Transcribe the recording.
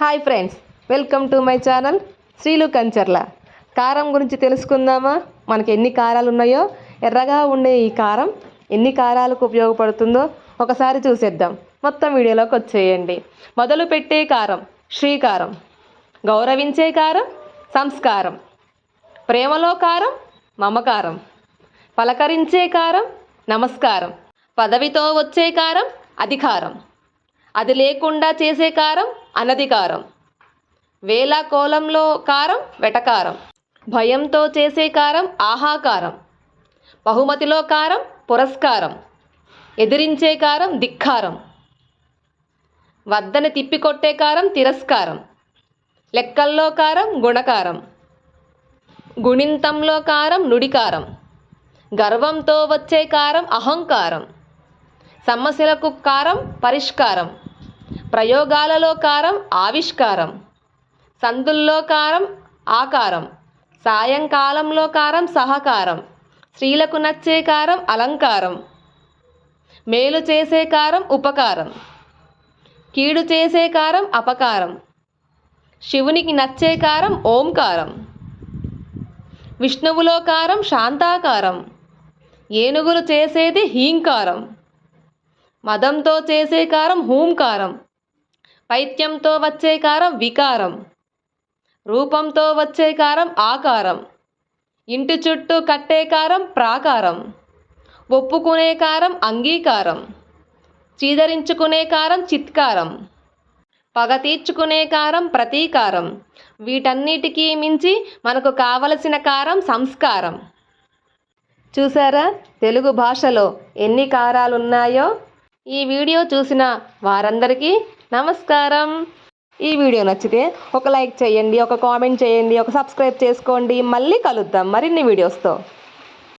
Hi friends welcome to my channel Srilu Kancharla. కారం గురించి తెలుసుకుందామా? మనకి ఎన్ని కారాలు ఉన్నాయో? ఎర్రగా ఉండే ఈ కారం ఎన్ని కారాలకు ఉపయోగపడుతుందో ఒకసారి చూసేద్దాం. మొత్తం వీడియోలోకి వచ్చేయండి. మొదలు పెట్టే కారం శ్రీకారం గౌరవించే కారం సంస్కారం ప్రేమలో కారం మమకారం పలకరించే కారం నమస్కారం పదవితో వచ్చే కారం అధికారం. అది లేకుండా చేసే కారం అనధికారం వేల కోలంలో కారం వెటకారం. భయంతో చేసే కారం ఆహాకారం. బహుమతిలో కారం పురస్కారం. ఎదిరించే కారం ధిక్కారం. వద్దని తిప్పికొట్టే కారం తిరస్కారం. లెక్కల్లో కారం గుణకారం. గుణింతంలో కారం నుడికారం. గర్వంతో వచ్చే కారం అహంకారం. సమస్యలకు కారం పరిష్కారం. ప్రయోగాలలో కారం ఆవిష్కారం. సందుల్లో కారం ఆకారం. సాయంకాలంలో కారం సహకారం. స్త్రీలకు నచ్చే కారం అలంకారం. మేలు చేసే కారం ఉపకారం. కీడు చేసే కారం అపకారం. శివునికి నచ్చే కారం ఓంకారం. విష్ణువులో కారం శాంతాకారం. ఏనుగులు చేసేది హీంకారం. మదంతో చేసే కారం హూంకారం పైత్యంతో వచ్చే కారం వికారం రూపంతో వచ్చే కారం ఆకారం ఇంటి చుట్టూ కట్టే కారం ప్రాకారం ఒప్పుకునే కారం అంగీకారం చీదరించుకునే కారం చిత్కారం పగ తీర్చుకునే కారం ప్రతీకారం వీటన్నిటికీ మించి మనకు కావలసిన కారం సంస్కారం. చూసారా? తెలుగు భాషలో ఎన్ని కారాలు ఉన్నాయో ఈ వీడియో చూసిన వారందరికీ నమస్కారం. ఈ వీడియో నచ్చితే ఒక లైక్ చేయండి ఒక కామెంట్ చేయండి ఒక సబ్స్క్రైబ్ చేసుకోండి. మళ్ళీ కలుద్దాం మరిన్ని వీడియోస్తో.